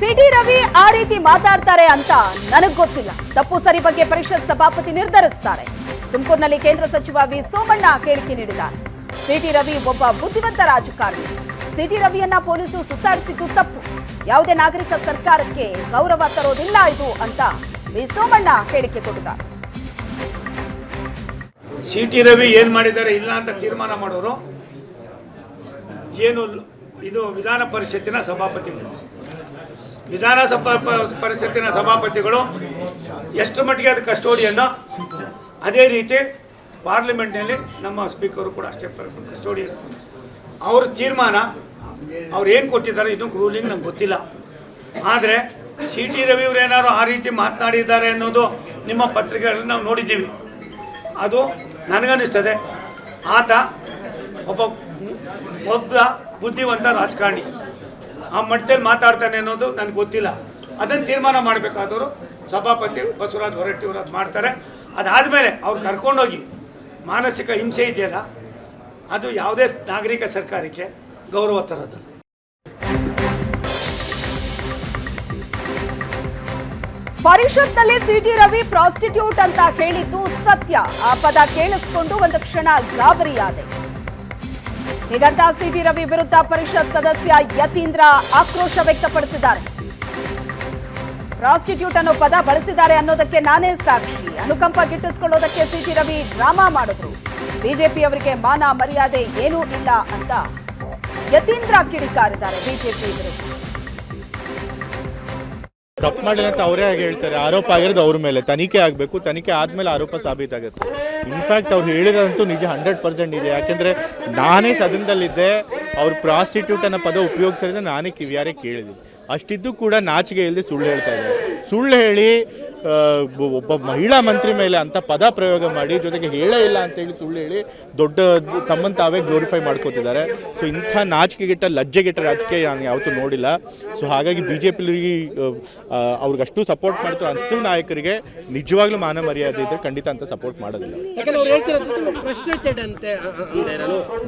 City Ravi ಆ ರೀತಿ ಮಾತಾಡ್ತಾರೆ ಅಂತ ನನಗ್ ಗೊತ್ತಿಲ್ಲ. ತಪ್ಪು ಸರಿ ಬಗ್ಗೆ ಪರಿಷತ್ ಸಭಾಪತಿ ನಿರ್ಧರಿಸ್ತಾರೆ. ತುಮಕೂರಿನಲ್ಲಿ ಕೇಂದ್ರ ಸಚಿವ ವಿ ಸೋಮಣ್ಣ ಹೇಳಿಕೆ ನೀಡಿದ್ದಾರೆ. ಸಿಟಿ ರವಿ ಒಬ್ಬ ಬುದ್ಧಿವಂತ ರಾಜಕಾರಣಿ. ಸಿಟಿ ರವಿಯನ್ನ ಪೊಲೀಸರು ಸುತ್ತಾಡಿಸಿದ್ದು ತಪ್ಪು. ಯಾವುದೇ ನಾಗರಿಕ ಸರ್ಕಾರಕ್ಕೆ ಗೌರವ ತರೋದಿಲ್ಲ ಇದು ಅಂತ ವಿ ಸೋಮಣ್ಣ ಹೇಳಿಕೆ ಕೊಟ್ಟಿದ್ದಾರೆ. ಸಿಟಿ ರವಿ ಏನು ಮಾಡಿದ್ದಾರೆ ಇಲ್ಲ ಅಂತ ತೀರ್ಮಾನ ಮಾಡೋರು ಏನು ಇದು ವಿಧಾನ ಪರಿಷತ್ತಿನ ಸಭಾಪತಿಗಳು ವಿಧಾನ ಸಭಾ ಪ- ಪರಿಷತ್ತಿನ ಸಭಾಪತಿಗಳು ಎಷ್ಟು ಮಟ್ಟಿಗೆ ಅದು ಕಸ್ಟೋಡಿಯನ್ನು ಅದೇ ರೀತಿ ಪಾರ್ಲಿಮೆಂಟ್ನಲ್ಲಿ ನಮ್ಮ ಸ್ಪೀಕರು ಕೂಡ ಅಷ್ಟೇ ಕಸ್ಟೋಡಿಯನ್. ಅವ್ರ ತೀರ್ಮಾನ ಅವ್ರು ಏನು ಕೊಟ್ಟಿದ್ದಾರೆ ಇನ್ನೂ ರೂಲಿಂಗ್ ನಂಗೆ ಗೊತ್ತಿಲ್ಲ. ಆದರೆ ಸಿ ಟಿ ರವಿಯವರು ಏನಾದ್ರು ಆ ರೀತಿ ಮಾತನಾಡಿದ್ದಾರೆ ಅನ್ನೋದು ನಿಮ್ಮ ಪತ್ರಿಕೆಗಳಲ್ಲಿ ನಾವು ನೋಡಿದ್ದೀವಿ. ಅದು ನನಗನ್ನಿಸ್ತದೆ. ಆತ ಒಬ್ಬ ಒಬ್ಬ ಬುದ್ಧಿವಂತ ರಾಜಕಾರಣಿ. ಆ ಮಟ್ಟದಲ್ಲಿ ಮಾತಾಡ್ತಾನೆ ಅನ್ನೋದು ನನಗೆ ಗೊತ್ತಿಲ್ಲ. ಅದನ್ನು ತೀರ್ಮಾನ ಮಾಡಬೇಕಾದವರು ಸಭಾಪತಿ ಬಸವರಾಜ್ ಹೊರಟ್ಟಿಯವರು ಅದು ಮಾಡ್ತಾರೆ. ಅದಾದಮೇಲೆ ಅವ್ರು ಕರ್ಕೊಂಡೋಗಿ ಮಾನಸಿಕ ಹಿಂಸೆ ಇದೆಯಲ್ಲ, ಅದು ಯಾವುದೇ ನಾಗರಿಕ ಸರ್ಕಾರಕ್ಕೆ ಗೌರವ ತರೋದು. ಪರಿಷತ್ನಲ್ಲಿ ಸಿಟಿ ರವಿ ಪ್ರಾಸ್ಟಿಟ್ಯೂಟ್ ಅಂತ ಹೇಳಿದ್ದು ಸತ್ಯ. ಆ ಪದ ಕೇಳಿಸ್ಕೊಂಡು ಒಂದು ಕ್ಷಣ ಗಾಬರಿಯಾದೆ. ಹೀಗಂತ ಸಿಟಿ ರವಿ ವಿರುದ್ಧ ಪರಿಷತ್ ಸದಸ್ಯ ಯತೀಂದ್ರ ಆಕ್ರೋಶ ವ್ಯಕ್ತಪಡಿಸಿದ್ದಾರೆ. ಪ್ರಾಸ್ಟಿಟ್ಯೂಟ್ ಅನ್ನು ಪದ ಬಳಸಿದ್ದಾರೆ ಅನ್ನೋದಕ್ಕೆ ನಾನೇ ಸಾಕ್ಷಿ. ಅನುಕಂಪ ಗಿಟ್ಟಿಸಿಕೊಳ್ಳೋದಕ್ಕೆ ಸಿಟಿ ರವಿ ಡ್ರಾಮಾ ಮಾಡಿದ್ರು. ಬಿಜೆಪಿ ಅವರಿಗೆ ಮಾನ ಮರ್ಯಾದೆ ಏನೂ ಇಲ್ಲ ಅಂತ ಯತೀಂದ್ರ ಕಿಡಿಕಾರಿದ್ದಾರೆ ಬಿಜೆಪಿ ವಿರುದ್ಧ. ತಪ್ಪು ಮಾಡಿಲ್ಲ ಅಂತ ಅವರೇ ಆಗಿ ಹೇಳ್ತಾರೆ. ಆರೋಪ ಆಗಿರೋದು ಅವ್ರ ಮೇಲೆ. ತನಿಖೆ ಆಗಬೇಕು. ತನಿಖೆ ಆದಮೇಲೆ ಆರೋಪ ಸಾಬೀತಾಗುತ್ತೆ ಇನ್ಫ್ಯಾಕ್ಟ್ ಅವ್ರು ಹೇಳಿರೋದಂತೂ ನಿಜ ಹಂಡ್ರೆಡ್ ಪರ್ಸೆಂಟ್ ಇದೆ. ಯಾಕೆಂದರೆ ನಾನೇ ಸದನದಲ್ಲಿದ್ದೆ. ಅವ್ರು ಪ್ರಾಸ್ಟಿಟ್ಯೂಟ್ ಅನ್ನೋ ಪದ ಉಪಯೋಗಿಸಿದ್ರೆ ನಾನೇ ಕಿವಿಯಾರೆ ಕೇಳಿದ್ದೀನಿ. ಅಷ್ಟಿದ್ದು ಕೂಡ ನಾಚಿಕೆ ಇಲ್ಲದೆ ಸುಳ್ಳು ಹೇಳ್ತಾ ಇದ್ದಾರೆ. ಸುಳ್ಳು ಹೇಳಿ ಒಬ್ಬ- ಮಹಿಳಾ ಮಂತ್ರಿ ಮೇಲೆ ಅಂತ ಪದ ಪ್ರಯೋಗ ಮಾಡಿ ಜೊತೆಗೆ ಹೇಳೇ ಇಲ್ಲ ಅಂತೇಳಿ ಸುಳ್ಳು ಹೇಳಿ ದೊಡ್ಡ ತಮ್ಮನ್ನು ತಾವೇ ಗ್ಲೋರಿಫೈ ಮಾಡ್ಕೋತಿದ್ದಾರೆ. ಸೊ ಇಂಥ ನಾಚಿಕೆಗೆಟ್ಟ ಲಜ್ಜೆಗೆಟ್ಟ ರಾಜಕೀಯ ನಾನು ಯಾವತ್ತೂ ನೋಡಿಲ್ಲ. ಸೊ ಹಾಗಾಗಿ ಬಿ ಜೆ ಪಿಲಿ ಅವ್ರಿಗಷ್ಟು ಸಪೋರ್ಟ್ ಮಾಡ್ತಾರೆ ಅಂತ ನಾಯಕರಿಗೆ ನಿಜವಾಗ್ಲೂ ಮಾನ ಮರ್ಯಾದೆ ಇದ್ದರೆ ಖಂಡಿತ ಅಂತ ಸಪೋರ್ಟ್ ಮಾಡೋದಿಲ್ಲ.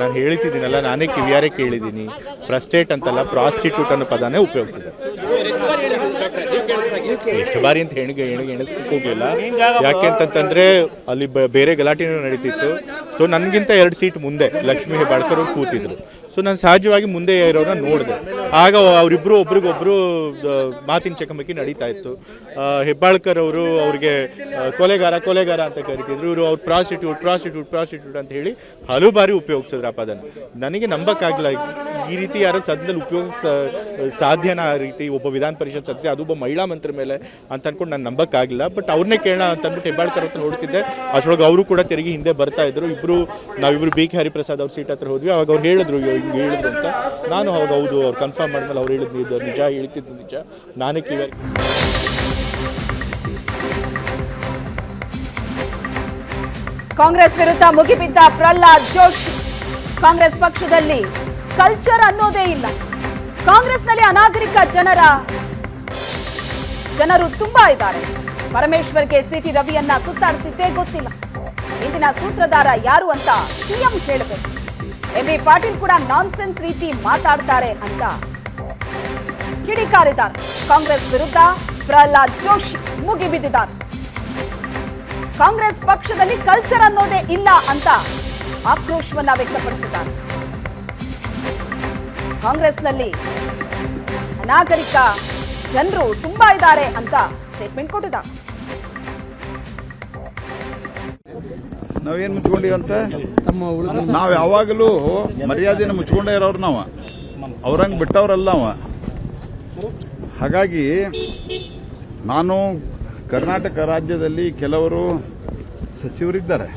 ನಾನು. ಹೇಳ್ತಿದ್ದೀನಲ್ಲ ನಾನೇ ಕಿವಿಯಾರೆ ಕೇಳಿದ್ದೀನಿ. ಫ್ರಸ್ಟ್ರೇಟ್ ಅಂತಲ್ಲ ಪ್ರಾಸ್ಟಿಟ್ಯೂಟ್ ಅನ್ನೋ ಪದಾನೇ ಉಪಯೋಗಿಸಿದೆ ಎಷ್ಟು ಬಾರಿ ಅಂತ ಹೆಣ್ಗೆ ಹೆಣ್ಗೆ ಎಣಿಸ್ಲಿಕ್ಕೆ ಹೋಗಲಿಲ್ಲ. ಯಾಕೆ ಅಂತಂತಂದ್ರೆ ಅಲ್ಲಿ ಬೇರೆ ಗಲಾಟೆನೂ ನಡೀತಿತ್ತು. ಸೊ ನನಗಿಂತ ಎರಡು ಸೀಟ್ ಮುಂದೆ ಲಕ್ಷ್ಮೀ ಹೆಬ್ಬಾಳ್ಕರ್ ಅವ್ರು ಕೂತಿದ್ರು. ಸೊ ನಾನು ಸಹಜವಾಗಿ ಮುಂದೆ ಇರೋರನ್ನ ನೋಡಿದೆ. ಆಗ ಅವರಿಬ್ಬರು ಒಬ್ರಿಗೊಬ್ರು ಮಾತಿನ ಚಕಮಕಿ ನಡೀತಾ ಇತ್ತು. ಹೆಬ್ಬಾಳ್ಕರ್ ಅವರು ಅವ್ರಿಗೆ ಕೊಲೆಗಾರ ಕೊಲೆಗಾರ ಅಂತ ಕರಿತಿದ್ರು. ಇವರು ಅವ್ರು ಪ್ರಾಸ್ಟಿಟ್ಯೂಟ್ ಪ್ರಾಸ್ಟಿಟ್ಯೂಟ್ ಪ್ರಾಸ್ಟಿಟ್ಯೂಟ್ ಅಂತ ಹೇಳಿ ಹಲವು ಬಾರಿ ಉಪಯೋಗಿಸಿದ್ರು ಆ ಪದನ ನನಗೆ ನಂಬಕ್ಕಾಗಲ್ಲ ಈ ರೀತಿ ಯಾರು ಸದ್ಯದಲ್ಲಿ ಉಪಯೋಗ ಸಾಧ್ಯನ ಆ ರೀತಿ ಒಬ್ಬ ವಿಧಾನ ಪರಿಷತ್ ಸದಸ್ಯ, ಅದು ಒಬ್ಬ ಮಹಿಳಾ ಮಂತ್ರಿ ಮೇಲೆ ಅಂತ ಅಂದ್ಕೊಂಡು ನಾನು ನಂಬಕ್ಕಾಗಿಲ್ಲ ಬಟ್ ಅವ್ರನ್ನೇ ಕೇಳೋಣ ಅಂತ ಅಂದ್ಬಿಟ್ಟು ಹೆಬ್ಬಾಳ್ಕರ್ ಹತ್ರ ನೋಡ್ತಿದ್ದೆ. ಅಷ್ಟೊಳಗೆ ಅವರು ಕೂಡ ತಿರುಗಿ ಹಿಂದೆ ಬರ್ತಾ ಇದ್ರು. ಇಬ್ರು ನಾವಿಬ್ರು ಬಿ ಕೆ ಹರಿಪ್ರಸಾದ್ ಅವ್ರ ಸೀಟ್ ಹತ್ರ ಹೋದ್ವಿ. ಅವಾಗ ಅವ್ರು ಹೇಳಿದ್ರು "ಅಯ್ಯೋ, ಹಿಂಗೆ ಹೇಳಿದ್ರು ಅಂತ. ನಾನು ಅವಾಗ ಹೌದು ಅವ್ರು ಕನ್ಫರ್ಮ್ ಮಾಡಿದ್ಮೇಲೆ ಅವ್ರು ಹೇಳಿದ್ದು ಇದು ನಿಜ ಹೇಳ್ತಿದ್ದು ನಿಜ. ನಾನೇ ಕಿವಿ ಕಾಂಗ್ರೆಸ್ ವಿರುದ್ಧ ಮುಗಿಬಿದ್ದ ಪ್ರಹ್ಲಾದ್ ಜೋಶಿ ಕಾಂಗ್ರೆಸ್ ಪಕ್ಷದಲ್ಲಿ ಕಲ್ಚರ್ ಅನ್ನೋದೇ ಇಲ್ಲ. ಕಾಂಗ್ರೆಸ್ನಲ್ಲಿ ಅನಾಗರಿಕ ಜನರ ಜನರು ತುಂಬಾ ಇದ್ದಾರೆ. ಪರಮೇಶ್ವರ್ಗೆ ಸಿಟಿ ರವಿಯನ್ನ ಸುತ್ತಾಡಿಸಿದ್ದೇ ಗೊತ್ತಿಲ್ಲ. ಇಂದಿನ ಸೂತ್ರಧಾರ ಯಾರು ಅಂತ ಸಿಎಂ ಹೇಳಬೇಕು ಎಂ ಬಿ ಪಾಟೀಲ್ ಕೂಡ ನಾನ್ಸೆನ್ಸ್ ರೀತಿ ಮಾತಾಡ್ತಾರೆ ಅಂತ. ಕಿಡಿಕಾರಿದ್ದಾರೆ ಕಾಂಗ್ರೆಸ್ ವಿರುದ್ಧ ಪ್ರಹ್ಲಾದ್ ಜೋಶಿ ಮುಗಿಬಿದ್ದಿದ್ದಾರೆ. ಕಾಂಗ್ರೆಸ್ ಪಕ್ಷದಲ್ಲಿ ಕಲ್ಚರ್ ಅನ್ನೋದೇ ಇಲ್ಲ ಅಂತ ಆಕ್ರೋಶವನ್ನ ವ್ಯಕ್ತಪಡಿಸಿದ್ದಾರೆ. ಕಾಂಗ್ರೆಸ್ನಲ್ಲಿ ಅನಾಗರಿಕ ಜನರು ತುಂಬಾ ಇದ್ದಾರೆ ಅಂತ ಸ್ಟೇಟ್ಮೆಂಟ್ ಕೊಟ್ಟಿದ್ದಾರೆ. ನಾವೇನು ಮುಚ್ಕೊಂಡಿವಂತ ನಾವು ಯಾವಾಗಲೂ ಮರ್ಯಾದೆನ ಮುಚ್ಕೊಂಡೇ ಇರೋರು ನಾವು. ಅವ್ರಂಗೆ ಬಿಟ್ಟವ್ರಲ್ಲ ಅವ. ಹಾಗಾಗಿ ನಾನು ಕರ್ನಾಟಕ ರಾಜ್ಯದಲ್ಲಿ ಕೆಲವರು ಸಚಿವರಿದ್ದಾರೆ.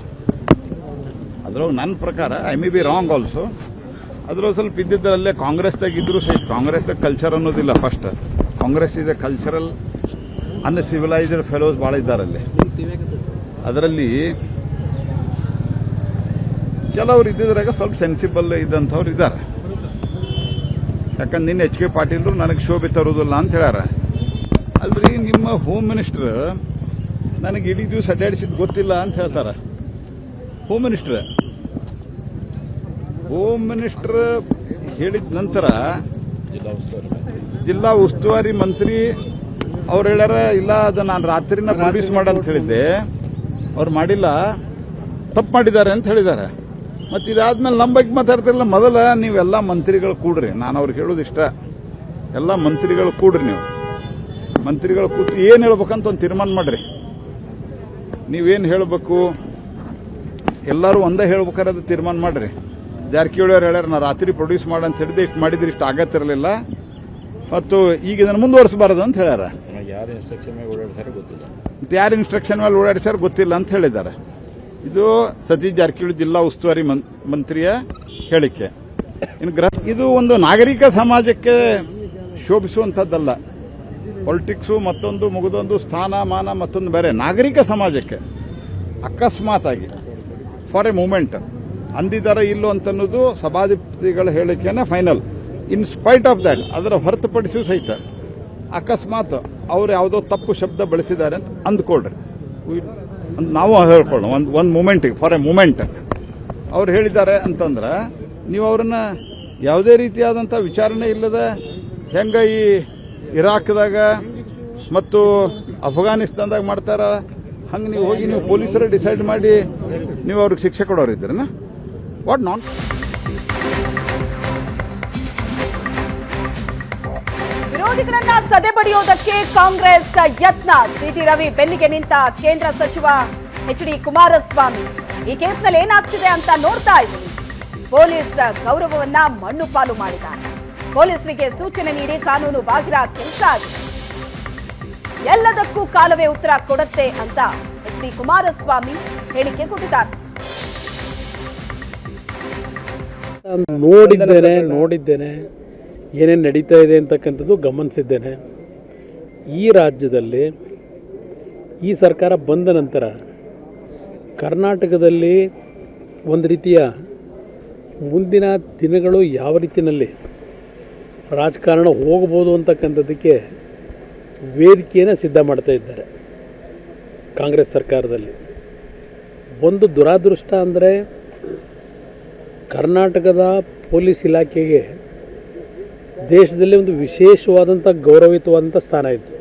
ಅದ್ರೊಳಗೆ ನನ್ನ ಪ್ರಕಾರ I may be wrong also ಅದ್ರೊಳಗೆ ಸ್ವಲ್ಪ ಇದ್ದಿದ್ದರಲ್ಲೇ ಕಾಂಗ್ರೆಸ್ದಾಗ ತೆಗಿದ್ರು ಸಹಿತ ಕಾಂಗ್ರೆಸ್ದಾಗ ಕಲ್ಚರ್ ಅನ್ನೋದಿಲ್ಲ ಫಸ್ಟ್ ಕಾಂಗ್ರೆಸ್ ಇದೆ ಕಲ್ಚರಲ್ ಅನ್ಸಿವಿಲೈಸ್ಡ್ ಫೆಲೋಸ್ ಭಾಳ ಇದ್ದಾರಲ್ಲಿ. ಅದರಲ್ಲಿ ಕೆಲವರು ಇದ್ದಿದ್ರಾಗ ಸ್ವಲ್ಪ ಸೆನ್ಸಿಬಲ್ ಇದ್ದಂಥವ್ರು ಇದ್ದಾರೆ ಯಾಕಂದ್ರೆ ನಿನ್ನೆ ಎಚ್ ಕೆ ಪಾಟೀಲ್ರು ನನಗೆ ಶೋಭೆ ತರೋದಿಲ್ಲ ಅಂತ ಹೇಳ್ಯಾರ. ಅಲ್ರಿ, ನಿಮ್ಮ ಹೋಮ್ ಮಿನಿಸ್ಟರ್ ನನಗೆ ಇಡೀ ದಿವಸ ಅಡ್ಡಾಡಿಸಿದ್ದು ಗೊತ್ತಿಲ್ಲ ಅಂತ ಹೇಳ್ತಾರೆ. ಹೋಮ್ ಮಿನಿಸ್ಟರ್ ಹೋಮ್ ಮಿನಿಸ್ಟರ್ ಹೇಳಿದ ನಂತರ ಜಿಲ್ಲಾ ಉಸ್ತುವಾರಿ ಮಂತ್ರಿ ಅವ್ರು ಹೇಳ್ಯಾರ, ಇಲ್ಲ, ಅದು ನಾನು ರಾತ್ರಿನ ಪ್ರೊಡ್ಯೂಸ್ ಮಾಡಂತ ಹೇಳಿದ್ದೆ. ಅವ್ರು ಮಾಡಿಲ್ಲ, ತಪ್ಪು ಮಾಡಿದ್ದಾರೆ ಅಂತ ಹೇಳಿದ್ದಾರೆ. ಮತ್ತು ಇದಾದ್ಮೇಲೆ ನಮ್ಮ ಬಗ್ಗೆ ಮಾತಾಡ್ತಿರಲ್ಲ ಮೊದಲ ನೀವೆಲ್ಲ ಮಂತ್ರಿಗಳು ಕೂಡ್ರಿ. ನಾನು ಅವ್ರಿಗೆ ಹೇಳೋದು ಇಷ್ಟ ಎಲ್ಲ ಮಂತ್ರಿಗಳು ಕೂಡ್ರಿ ನೀವು. ಮಂತ್ರಿಗಳು ಕೂತು ಏನು ಹೇಳ್ಬೇಕಂತ ಒಂದು ತೀರ್ಮಾನ ಮಾಡ್ರಿ. ನೀವೇನು ಹೇಳಬೇಕು? ಎಲ್ಲರೂ ಒಂದೇ ಹೇಳ್ಬೇಕಾದ್ರೆ ಅದು ತೀರ್ಮಾನ ಮಾಡ್ರಿ. ಜಾರಕಿಹೊಳಿ ಅವ್ರು ಹೇಳ್ಯಾರ ನಾ ರಾತ್ರಿ ಪ್ರೊಡ್ಯೂಸ್ ಮಾಡ ಅಂತ ಹೇಳಿದೆ ಇಷ್ಟು ಮಾಡಿದ್ರೆ ಇಷ್ಟು ಆಗತ್ತಿರಲಿಲ್ಲ. ಮತ್ತು ಈಗ ಇದನ್ನು ಮುಂದುವರಿಸಬಾರದು ಅಂತ ಹೇಳ್ಯಾರ. ಯಾರು ಇನ್ಸ್ಟ್ರಕ್ಷನ್ ಮೇಲೆ ಓಡಾಡ್ತಾರೆ ಗೊತ್ತಿಲ್ಲ. ಮತ್ತು ಯಾರು ಇನ್ಸ್ಟ್ರಕ್ಷನ್ ಮೇಲೆ ಓಡಾಡಿಸ್ಯಾರ ಗೊತ್ತಿಲ್ಲ ಅಂತ ಹೇಳಿದ್ದಾರೆ. ಇದು ಸತೀಶ್ ಜಾರಕಿಹೊಳಿ ಜಿಲ್ಲಾ ಉಸ್ತುವಾರಿ ಮಂತ್ರಿಯ ಹೇಳಿಕೆ. ಇನ್ನು ಗ್ರಹ, ಇದು ಒಂದು ನಾಗರಿಕ ಸಮಾಜಕ್ಕೆ ಶೋಭಿಸುವಂಥದ್ದಲ್ಲ. ಪೊಲಿಟಿಕ್ಸು ಮತ್ತೊಂದು ಮುಗಿದೊಂದು ಸ್ಥಾನಮಾನ ಮತ್ತೊಂದು ಬೇರೆ. ನಾಗರಿಕ ಸಮಾಜಕ್ಕೆ ಅಕಸ್ಮಾತಾಗಿ, ಫಾರ್ ಎ ಮೂಮೆಂಟ್ ಅಂದಿದ್ದಾರೆ ಇಲ್ಲೋ ಅಂತನ್ನೋದು ಸಭಾಧಿಪತಿಗಳ ಹೇಳಿಕೆನೇ final. In spite of that, ಅದರ ಹೊರತುಪಡಿಸಿಯೂ ಸಹಿತ ಅಕಸ್ಮಾತ್ ಅವ್ರು ಯಾವುದೋ ತಪ್ಪು ಶಬ್ದ ಬಳಸಿದ್ದಾರೆ ಅಂತ ಅಂದ್ಕೊಳ್ರಿ. ಅಂದ್ ನಾವು ಹೇಳ್ಕೊಳ್ಳೋಣ. ಒಂದು ಒಂದು ಮೂಮೆಂಟಿಗೆ ಫಾರ್ ಎ ಮೂಮೆಂಟ್ ಅವ್ರು ಹೇಳಿದ್ದಾರೆ ಅಂತಂದ್ರೆ, ನೀವು ಅವ್ರನ್ನ ಯಾವುದೇ ರೀತಿಯಾದಂಥ ವಿಚಾರಣೆ ಇಲ್ಲದ ಹೆಂಗೆ ಈ ಇರಾಕ್ದಾಗ ಮತ್ತು ಅಫ್ಘಾನಿಸ್ತಾನದಾಗ ಮಾಡ್ತಾರ, ಹಂಗೆ ನೀವು ಹೋಗಿ ನೀವು ಪೊಲೀಸರೇ ಡಿಸೈಡ್ ಮಾಡಿ ನೀವು ಅವ್ರಿಗೆ ಶಿಕ್ಷೆ ಕೊಡೋರಿದ್ದೀರನ? ವಾಟ್ ನಾನ್ ವಿರೋಧಿಗಳನ್ನ ಸದೆಬಡಿಯೋದಕ್ಕೆ ಕಾಂಗ್ರೆಸ್ ಯತ್ನ. ಸಿಟಿ ರವಿ ಬೆನ್ನಿಗೆ ನಿಂತ ಕೇಂದ್ರ ಸಚಿವ ಎಚ್ ಡಿ ಕುಮಾರಸ್ವಾಮಿ. ಈ ಕೇಸ್ನಲ್ಲಿ ಏನಾಗ್ತಿದೆ ಅಂತ ನೋಡ್ತಾ ಇದ್ದೀನಿ. ಪೊಲೀಸ್ ಗೌರವವನ್ನ ಮಣ್ಣು ಪಾಲು ಮಾಡಿದ್ದಾರೆ. ಪೊಲೀಸರಿಗೆ ಸೂಚನೆ ನೀಡಿ ಕಾನೂನು ಬಾಹಿರ ಕೆಲಸ ಆಗಿದೆ. ಎಲ್ಲದಕ್ಕೂ ಕಾಲವೇ ಉತ್ತರ ಕೊಡುತ್ತೆ ಅಂತ ಎಚ್ ಡಿ ಕುಮಾರಸ್ವಾಮಿ ಹೇಳಿಕೆ ಕೊಟ್ಟಿದ್ದಾರೆ. ನೋಡಿದ್ದೇನೆ ನೋಡಿದ್ದೇನೆ. ಏನೇನು ನಡೀತಾ ಇದೆ ಅಂತಕ್ಕಂಥದ್ದು ಗಮನಿಸಿದ್ದೇನೆ ಈ ರಾಜ್ಯದಲ್ಲಿ ಈ ಸರ್ಕಾರ ಬಂದ ನಂತರ ಕರ್ನಾಟಕದಲ್ಲಿ ಒಂದು ರೀತಿಯ ಮುಂದಿನ ದಿನಗಳು ಯಾವ ರೀತಿಯಲ್ಲಿ ರಾಜಕಾರಣ ಹೋಗ್ಬೋದು ಅಂತಕ್ಕಂಥದ್ದಕ್ಕೆ ವೇದಿಕೆಯನ್ನು ಸಿದ್ಧ ಮಾಡ್ತಾ ಇದ್ದಾರೆ ಕಾಂಗ್ರೆಸ್ ಸರ್ಕಾರದಲ್ಲಿ. ಒಂದು ದುರಾದೃಷ್ಟ ಅಂದರೆ ಕರ್ನಾಟಕದ ಪೊಲೀಸ್ ಇಲಾಖೆಗೆ ದೇಶದಲ್ಲಿ ಒಂದು ವಿಶೇಷವಾದಂಥ ಗೌರವಯುತವಾದಂಥ ಸ್ಥಾನ ಇತ್ತು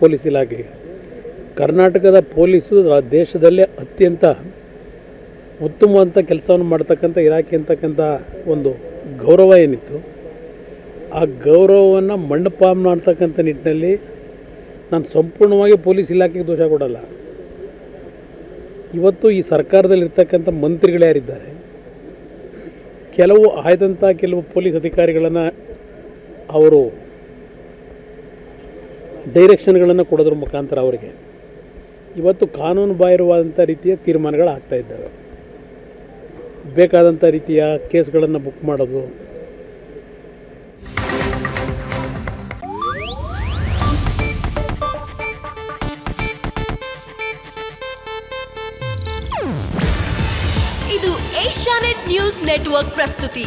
ಪೊಲೀಸ್ ಇಲಾಖೆಗೆ. ಕರ್ನಾಟಕದ ಪೊಲೀಸು ದೇಶದಲ್ಲೇ ಅತ್ಯಂತ ಉತ್ತಮವಾದಂಥ ಕೆಲಸವನ್ನು ಮಾಡ್ತಕ್ಕಂಥ ಇಲಾಖೆ ಅಂತಕ್ಕಂಥ ಒಂದು ಗೌರವ ಏನಿತ್ತು, ಆ ಗೌರವವನ್ನು ಮಣ್ಣಪಾಮ್ ಮಾಡ್ತಕ್ಕಂಥ ನಿಟ್ಟಿನಲ್ಲಿ ನಾನು ಸಂಪೂರ್ಣವಾಗಿ ಪೊಲೀಸ್ ಇಲಾಖೆಗೆ ದೋಷ ಕೊಡಲ್ಲ. ಇವತ್ತು ಈ ಸರ್ಕಾರದಲ್ಲಿರ್ತಕ್ಕಂಥ ಮಂತ್ರಿಗಳು ಯಾರಿದ್ದಾರೆ, ಕೆಲವು ಆಯ್ದಂಥ ಕೆಲವು ಪೊಲೀಸ್ ಅಧಿಕಾರಿಗಳನ್ನು ಅವರು ಡೈರೆಕ್ಷನ್ಗಳನ್ನು ಕೊಡೋದ್ರ ಮುಖಾಂತರ ಅವರಿಗೆ. ಇವತ್ತು ಕಾನೂನು ಬಾಹಿರವಾದಂಥ ರೀತಿಯ ತೀರ್ಮಾನಗಳು ಆಗ್ತಾ ಇದ್ದಾವೆ. ಬೇಕಾದಂಥ ರೀತಿಯ ಕೇಸ್ಗಳನ್ನು ಬುಕ್ ಮಾಡೋದು. ಇದು ಏಷ್ಯಾನೆಟ್ ನ್ಯೂಸ್ ನೆಟ್ವರ್ಕ್ ಪ್ರಸ್ತುತಿ.